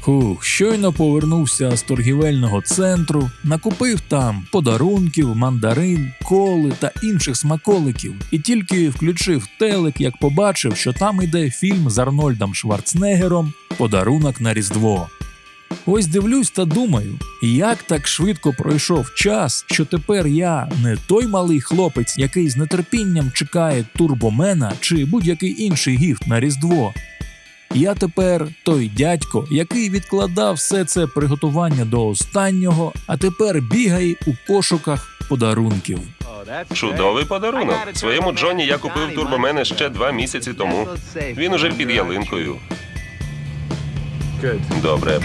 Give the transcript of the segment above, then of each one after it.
Хух, щойно повернувся з торгівельного центру, накупив там подарунків, мандарин, коли та інших смаколиків, і тільки включив телек, як побачив, що там іде фільм з Арнольдом Шварценеггером Подарунок на Різдво. Ось дивлюсь та думаю, як так швидко пройшов час, що тепер я не той малий хлопець, який з нетерпінням чекає турбомена чи будь-який інший гіфт на Різдво. Я тепер той дядько, який відкладав все це приготування до останнього, а тепер бігає у пошуках подарунків. Чудовий подарунок. Своєму Джоні я купив турбомена ще два місяці тому. Він уже під ялинкою. Добре.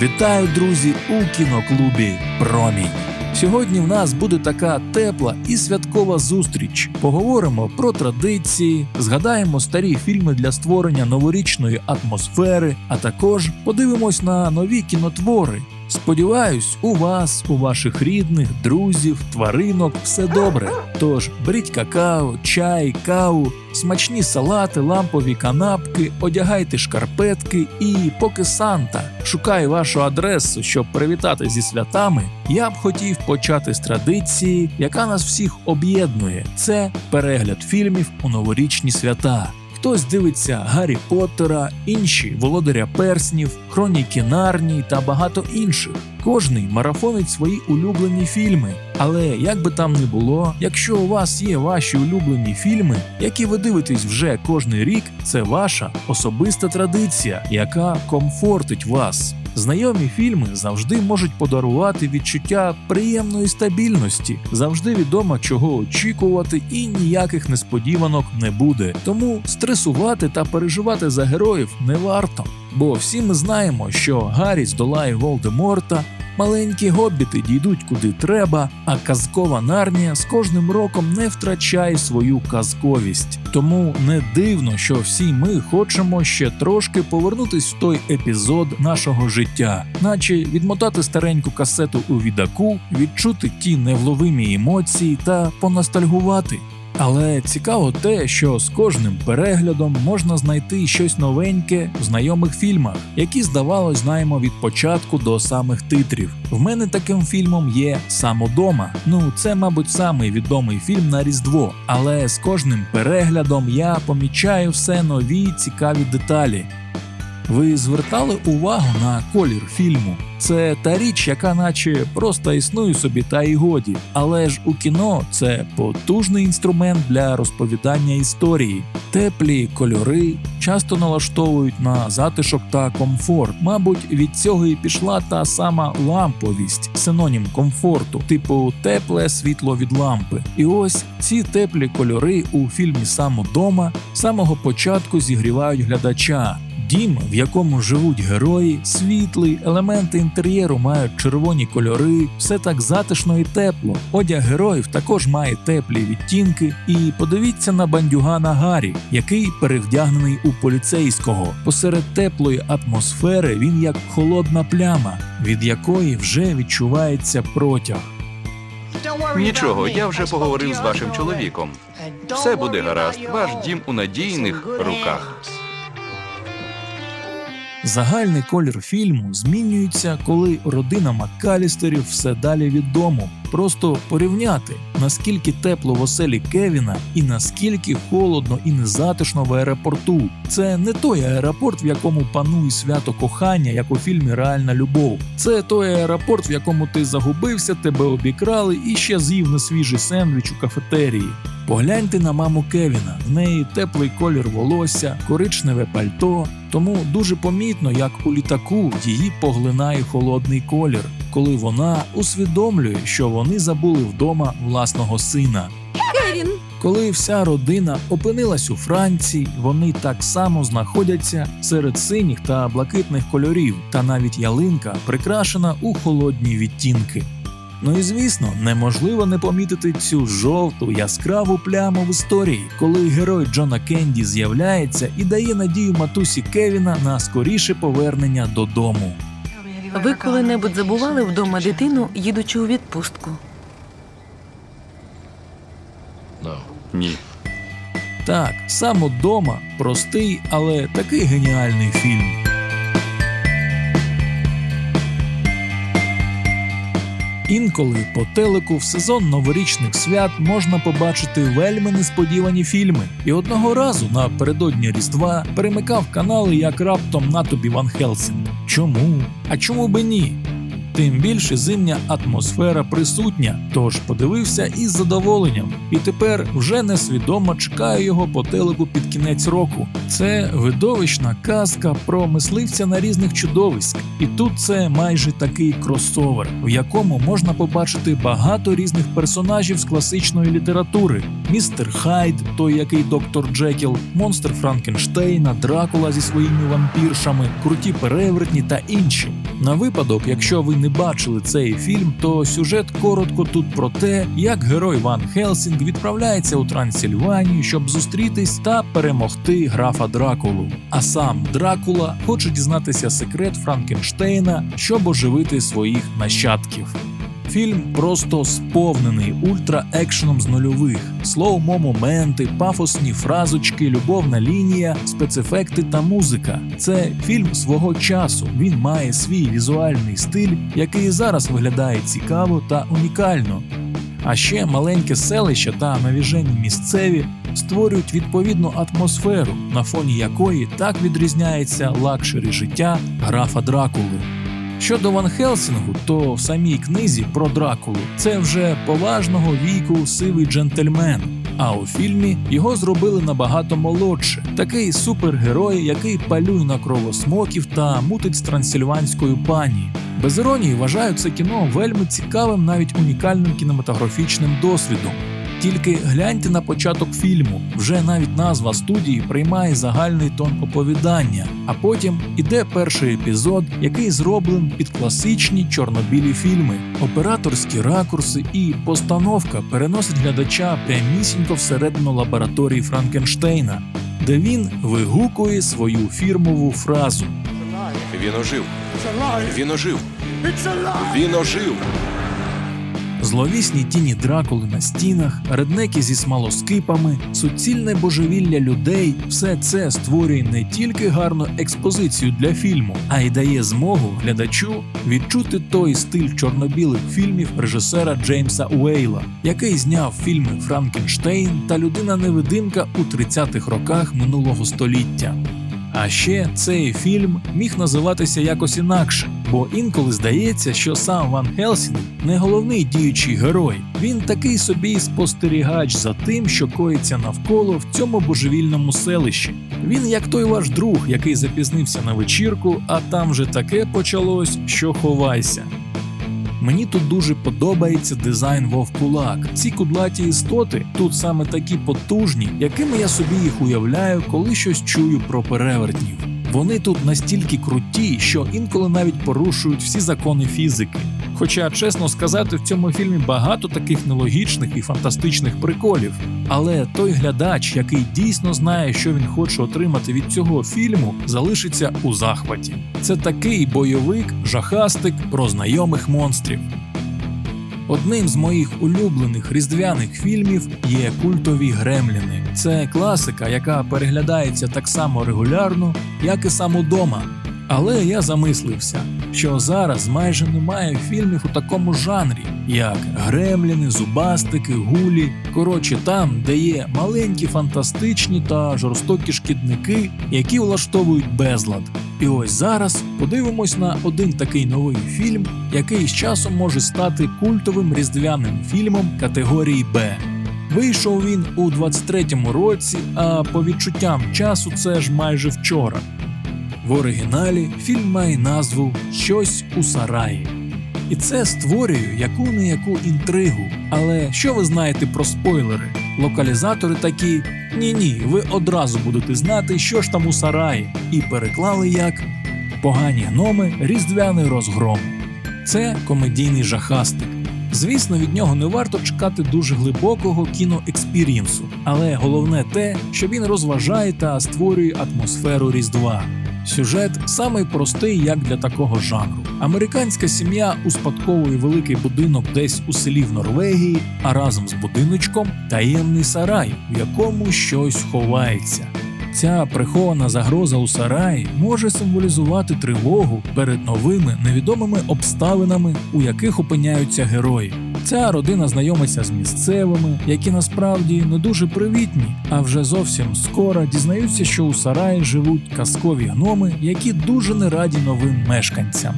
Вітаю, друзі, у кіноклубі Промінь. Сьогодні в нас буде така тепла і святкова зустріч. Поговоримо про традиції, згадаємо старі фільми для створення новорічної атмосфери, а також подивимось на нові кінотвори. Сподіваюсь, у вас, у ваших рідних, друзів, тваринок все добре. Тож беріть какао, чай, каву, смачні салати, лампові канапки, одягайте шкарпетки і поки Санта шукає вашу адресу, щоб привітати зі святами, я б хотів почати з традиції, яка нас всіх об'єднує. Це перегляд фільмів у новорічні свята. Хтось дивиться Гаррі Поттера, інші Володаря Перснів, Хроніки Нарнії та багато інших. Кожний марафонить свої улюблені фільми. Але як би там не було, якщо у вас є ваші улюблені фільми, які ви дивитесь вже кожний рік, це ваша особиста традиція, яка комфортить вас. Знайомі фільми завжди можуть подарувати відчуття приємної стабільності, завжди відомо, чого очікувати, і ніяких несподіванок не буде. Тому стресувати та переживати за героїв не варто. Бо всі ми знаємо, що Гаррі здолає Волдеморта, маленькі гобіти дійдуть куди треба, а казкова нарнія з кожним роком не втрачає свою казковість. Тому не дивно, що всі ми хочемо ще трошки повернутись в той епізод нашого життя, наче відмотати стареньку касету у відаку, відчути ті невловимі емоції та поностальгувати. Але цікаво те, що з кожним переглядом можна знайти щось новеньке в знайомих фільмах, які, здавалось, знаємо від початку до самих титрів. В мене таким фільмом є Самодома. Ну, це, мабуть, самий відомий фільм на Різдво, але з кожним переглядом я помічаю все нові цікаві деталі. Ви звертали увагу на колір фільму? Це та річ, яка наче просто існує собі, та й годі. Але ж у кіно це потужний інструмент для розповідання історії. Теплі кольори часто налаштовують на затишок та комфорт. Мабуть, від цього і пішла та сама ламповість, синонім комфорту, типу тепле світло від лампи. І ось ці теплі кольори у фільмі «Самодома» з самого початку зігрівають глядача. Дім, в якому живуть герої, світлий, елементи інтер'єру мають червоні кольори, все так затишно і тепло. Одяг героїв також має теплі відтінки. І подивіться на бандюгана Гаррі, який перевдягнений у поліцейського. Посеред теплої атмосфери він як холодна пляма, від якої вже відчувається протяг. Нічого, я вже поговорив з вашим чоловіком. Все буде гаразд. Ваш дім у надійних руках. Загальний колір фільму змінюється, коли родина Маккалістерів все далі від дому. Просто порівняти, наскільки тепло в оселі Кевіна і наскільки холодно і незатишно в аеропорту. Це не той аеропорт, в якому панує свято кохання, як у фільмі Реальна любов. Це той аеропорт, в якому ти загубився, тебе обікрали і ще з'їв несвіжий сендвіч у кафетерії. Погляньте на маму Кевіна. В неї теплий колір волосся, коричневе пальто. Тому дуже помітно, як у літаку її поглинає холодний колір, коли вона усвідомлює, що вони забули вдома власного сина. Кевін! Коли вся родина опинилась у Франції, вони так само знаходяться серед синіх та блакитних кольорів, та навіть ялинка прикрашена у холодні відтінки. Ну і звісно, неможливо не помітити цю жовту яскраву пляму в історії, коли герой Джона Кенді з'являється і дає надію матусі Кевіна на скоріше повернення додому. Ви коли-небудь забували вдома дитину, їдучи у відпустку? Ні. Так, сам удома простий, але такий геніальний фільм. Інколи по телеку в сезон новорічних свят можна побачити вельми несподівані фільми. І одного разу напередодні Різдва перемикав канали як раптом на тобі Ван Хелсинг. Чому? А чому би ні? Тим більше зимня атмосфера присутня, тож подивився із задоволенням, і тепер вже несвідомо чекаю його по телеку під кінець року. Це видовищна казка про мисливця на різних чудовиськ, і тут це майже такий кросовер, в якому можна побачити багато різних персонажів з класичної літератури: містер Хайд, той який доктор Джекіл, монстр Франкенштейна, Дракула зі своїми вампіршами, круті перевертні та інші. На випадок, якщо ви не бачили цей фільм, то сюжет коротко тут про те, як герой Ван Хелсінг відправляється у Трансильванію, щоб зустрітись та перемогти графа Дракулу. А сам Дракула хоче дізнатися секрет Франкенштейна, щоб оживити своїх нащадків. Фільм просто сповнений ультра-екшеном з нульових, слоумо моменти, пафосні фразочки, любовна лінія, спецефекти та музика. Це фільм свого часу. Він має свій візуальний стиль, який зараз виглядає цікаво та унікально. А ще маленьке селище та навіжені місцеві створюють відповідну атмосферу, на фоні якої так відрізняється лакшері життя графа Дракули. Щодо Ван Хелсингу, то в самій книзі про Дракулу це вже поважного віку сивий джентльмен. А у фільмі його зробили набагато молодше, такий супергерой, який палює на кровосмоків та мутить з трансильванською пані. Без іронії вважаю це кіно вельми цікавим, навіть унікальним кінематографічним досвідом. Тільки гляньте на початок фільму, вже навіть назва студії приймає загальний тон оповідання, а потім іде перший епізод, який зроблений під класичні чорнобілі фільми. Операторські ракурси і постановка переносить глядача прямісінько всередину лабораторії Франкенштейна, де він вигукує свою фірмову фразу. Він ожив. Він ожив. Він ожив. Зловісні тіні дракули на стінах, реднеки зі смолоскипами, суцільне божевілля людей все це створює не тільки гарну експозицію для фільму, а й дає змогу глядачу відчути той стиль чорно-білих фільмів режисера Джеймса Уейла, який зняв фільми Франкенштейн та Людина-невидимка у 30-х роках минулого століття. А ще цей фільм міг називатися якось інакше, бо інколи здається, що сам Ван Хелсінг не головний діючий герой. Він такий собі спостерігач за тим, що коїться навколо в цьому божевільному селищі. Він як той ваш друг, який запізнився на вечірку, а там вже таке почалось, що ховайся. Мені тут дуже подобається дизайн вовкулак. Ці кудлаті істоти тут саме такі потужні, якими я собі їх уявляю, коли щось чую про перевертнів. Вони тут настільки круті, що інколи навіть порушують всі закони фізики. Хоча, чесно сказати, в цьому фільмі багато таких нелогічних і фантастичних приколів. Але той глядач, який дійсно знає, що він хоче отримати від цього фільму, залишиться у захваті. Це такий бойовик, жахастик про знайомих монстрів. Одним з моїх улюблених різдвяних фільмів є культові гремліни. Це класика, яка переглядається так само регулярно, як і сам удома. Але я замислився, що зараз майже немає фільмів у такому жанрі, як гремліни, зубастики, гулі. Коротше, там, де є маленькі фантастичні та жорстокі шкідники, які влаштовують безлад. І ось зараз подивимось на один такий новий фільм, який з часом може стати культовим різдвяним фільмом категорії Б. Вийшов він у 23-му році, а по відчуттям часу це ж майже вчора. В оригіналі фільм має назву Щось у сараї. І це створює яку не яку інтригу. Але що ви знаєте про спойлери? Локалізатори такі: ні-ні, ви одразу будете знати, що ж там у сараї, і переклали як погані гноми, різдвяний розгром. Це комедійний жахастик. Звісно, від нього не варто чекати дуже глибокого кіноекспірінсу, але головне те, що він розважає та створює атмосферу Різдва. Сюжет самий простий, як для такого жанру. Американська сім'я успадковує великий будинок десь у селі в Норвегії, а разом з будиночком таємний сарай, в якому щось ховається. Ця прихована загроза у сараї може символізувати тривогу перед новими невідомими обставинами, у яких опиняються герої. Ця родина знайомиться з місцевими, які насправді не дуже привітні, а вже зовсім скоро дізнаються, що у сараї живуть казкові гноми, які дуже не раді новим мешканцям.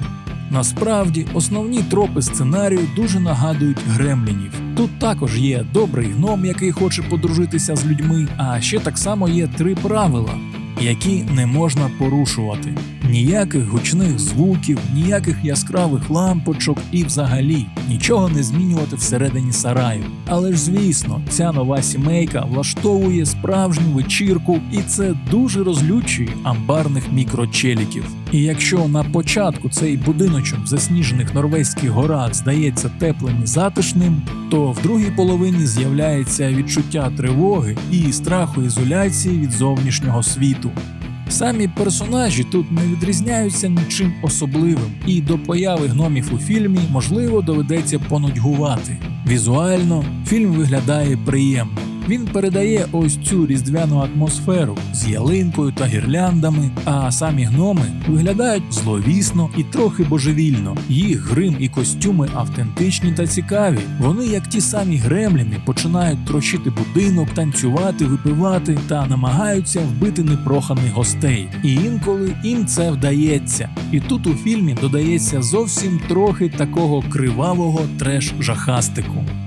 Насправді, основні тропи сценарію дуже нагадують гремлінів. Тут також є добрий гном, який хоче подружитися з людьми, а ще так само є три правила, які не можна порушувати: ніяких гучних звуків, ніяких яскравих лампочок і взагалі нічого не змінювати всередині сараю. Але ж звісно, ця нова сімейка влаштовує справжню вечірку, і це дуже розлючує амбарних мікрочеліків. І якщо на початку цей будиночок в засніжених норвезьких горах здається теплим і затишним, то в другій половині з'являється відчуття тривоги і страху ізоляції від зовнішнього світу. Самі персонажі тут не відрізняються нічим особливим, і до появи гномів у фільмі можливо доведеться понудьгувати. Візуально фільм виглядає приємно. Він передає ось цю різдвяну атмосферу з ялинкою та гірляндами, а самі гноми виглядають зловісно і трохи божевільно. Їх грим і костюми автентичні та цікаві. Вони, як ті самі гремліни, починають трощити будинок, танцювати, випивати та намагаються вбити непроханих гостей. І інколи їм це вдається. І тут у фільмі додається зовсім трохи такого кривавого треш-жахастику.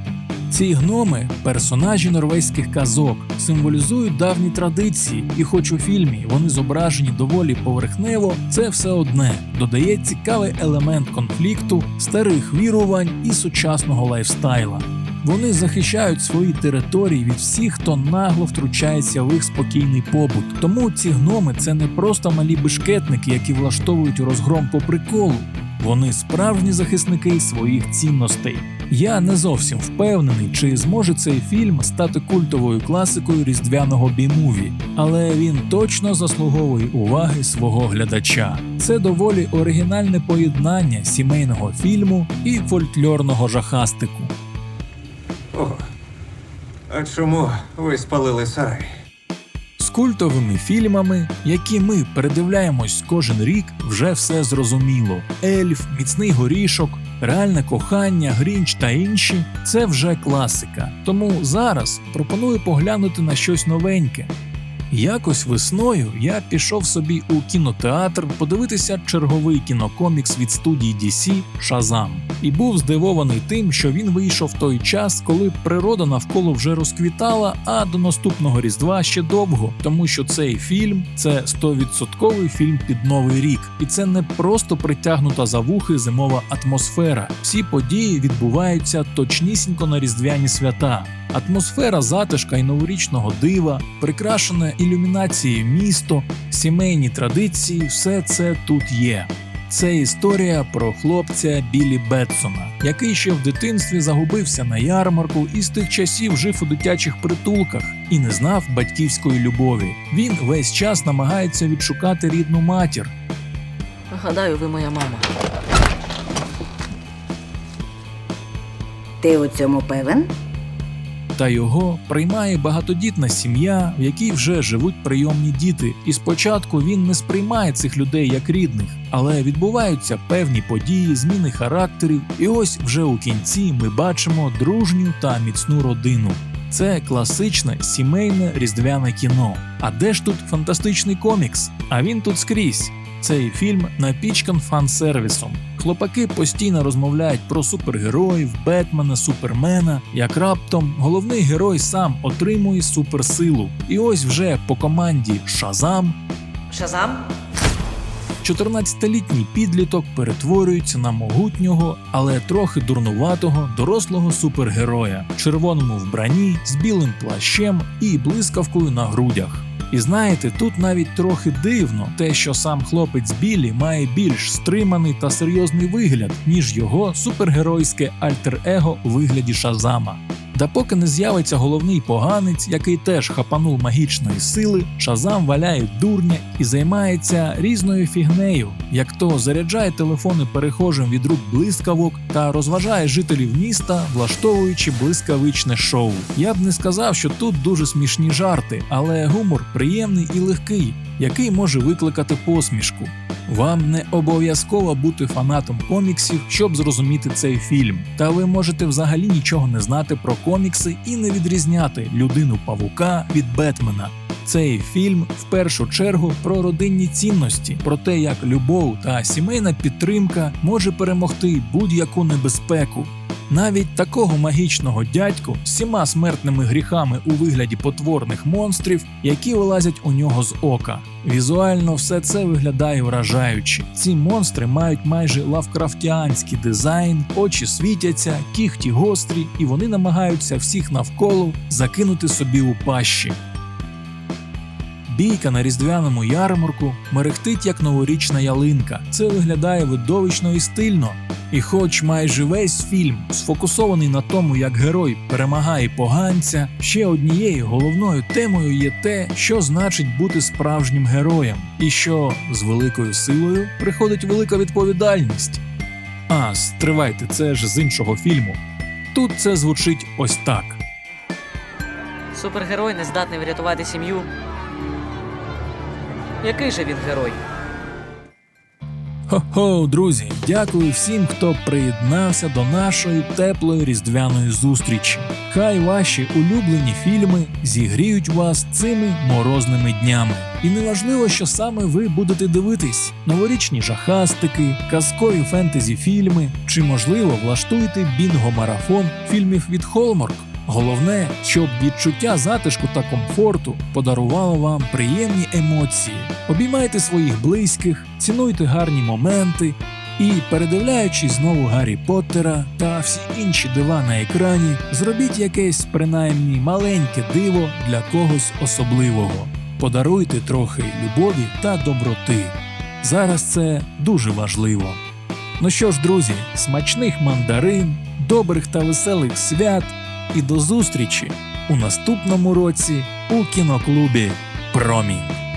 Ці гноми персонажі норвезьких казок, символізують давні традиції, і хоч у фільмі вони зображені доволі поверхнево, це все одне додає цікавий елемент конфлікту, старих вірувань і сучасного лайфстайла. Вони захищають свої території від всіх, хто нагло втручається в їх спокійний побут. Тому ці гноми це не просто малі бешкетники, які влаштовують розгром по приколу. Вони справжні захисники своїх цінностей. Я не зовсім впевнений, чи зможе цей фільм стати культовою класикою різдвяного бімуві, але він точно заслуговує уваги свого глядача. Це доволі оригінальне поєднання сімейного фільму і фольклорного жахастику. О, а чому ви спалили сарай? Культовими фільмами, які ми передивляємось кожен рік, вже все зрозуміло: Ельф, Міцний горішок, Реальне кохання, Грінч та інші це вже класика. Тому зараз пропоную поглянути на щось новеньке. Якось весною я пішов собі у кінотеатр подивитися черговий кінокомікс від студії DC Шазам і був здивований тим, що він вийшов в той час, коли природа навколо вже розквітала, а до наступного різдва ще довго, тому що цей фільм це 100% фільм під новий рік, і це не просто притягнута за вухи зимова атмосфера. Всі події відбуваються точнісінько на різдвяні свята. Атмосфера затишка і новорічного дива, прикрашене ілюмінацією місто, сімейні традиції все це тут є. Це історія про хлопця Білі Бетсона, який ще в дитинстві загубився на ярмарку і з тих часів жив у дитячих притулках і не знав батьківської любові. Він весь час намагається відшукати рідну матір, Гадаю, ви моя мама. Ти у цьому певен? Та його приймає багатодітна сім'я, в якій вже живуть прийомні діти. І спочатку він не сприймає цих людей як рідних, але відбуваються певні події, зміни характерів, і ось вже у кінці ми бачимо дружню та міцну родину. Це класичне сімейне різдвяне кіно. А де ж тут фантастичний комікс? А він тут скрізь. Цей фільм напічкан фан-сервісом. Хлопаки постійно розмовляють про супергероїв, Бетмена, Супермена. Як раптом головний герой сам отримує суперсилу. І ось вже по команді Шазам Шазам? 14-літній підліток перетворюється на могутнього, але трохи дурнуватого дорослого супергероя, в червоному вбранні з білим плащем і блискавкою на грудях. І знаєте, тут навіть трохи дивно те, що сам хлопець Білі має більш стриманий та серйозний вигляд, ніж його супергеройське альтер-его у вигляді Шазама. Да поки не з'явиться головний поганець, який теж хапанув магічної сили, Шазам валяє дурня і займається різною фігнею, як то заряджає телефони перехожим від рук блискавок та розважає жителів міста, влаштовуючи блискавичне шоу. Я б не сказав, що тут дуже смішні жарти, але гумор приємний і легкий, який може викликати посмішку. Вам не обов'язково бути фанатом коміксів, щоб зрозуміти цей фільм. Та ви можете взагалі нічого не знати про комікси і не відрізняти людину павука від Бетмена. Цей фільм в першу чергу про родинні цінності, про те, як любов та сімейна підтримка може перемогти будь-яку небезпеку. Навіть такого магічного дядьку з всіма смертними гріхами у вигляді потворних монстрів, які вилазять у нього з ока. Візуально все це виглядає вражаюче. Ці монстри мають майже лавкрафтіанський дизайн, очі світяться, кіхті гострі, і вони намагаються всіх навколо закинути собі у пащі. Бійка на різдвяному ярмарку мерехтить як новорічна ялинка. Це виглядає видовищно і стильно. І хоч майже весь фільм сфокусований на тому, як герой перемагає поганця, ще однією головною темою є те, що значить бути справжнім героєм, і що з великою силою приходить велика відповідальність. А, стривайте, це ж з іншого фільму. Тут це звучить ось так. Супергерой не здатний врятувати сім'ю. Який же він герой? Хо-хо, друзі, дякую всім, хто приєднався до нашої теплої різдвяної зустрічі. Хай ваші улюблені фільми зігріють вас цими морозними днями. І неважливо, що саме ви будете дивитись: новорічні жахастики, казкові фентезі фільми, чи можливо влаштуєте бінго-марафон фільмів від Hallmark. Головне, щоб відчуття затишку та комфорту подарувало вам приємні емоції. Обіймайте своїх близьких, цінуйте гарні моменти і, передивляючись знову Гаррі Поттера та всі інші дива на екрані, зробіть якесь принаймні маленьке диво для когось особливого. Подаруйте трохи любові та доброти. Зараз це дуже важливо. Ну що ж, друзі, смачних мандарин, добрих та веселих свят і до зустрічі у наступному році у кіноклубі Промінь.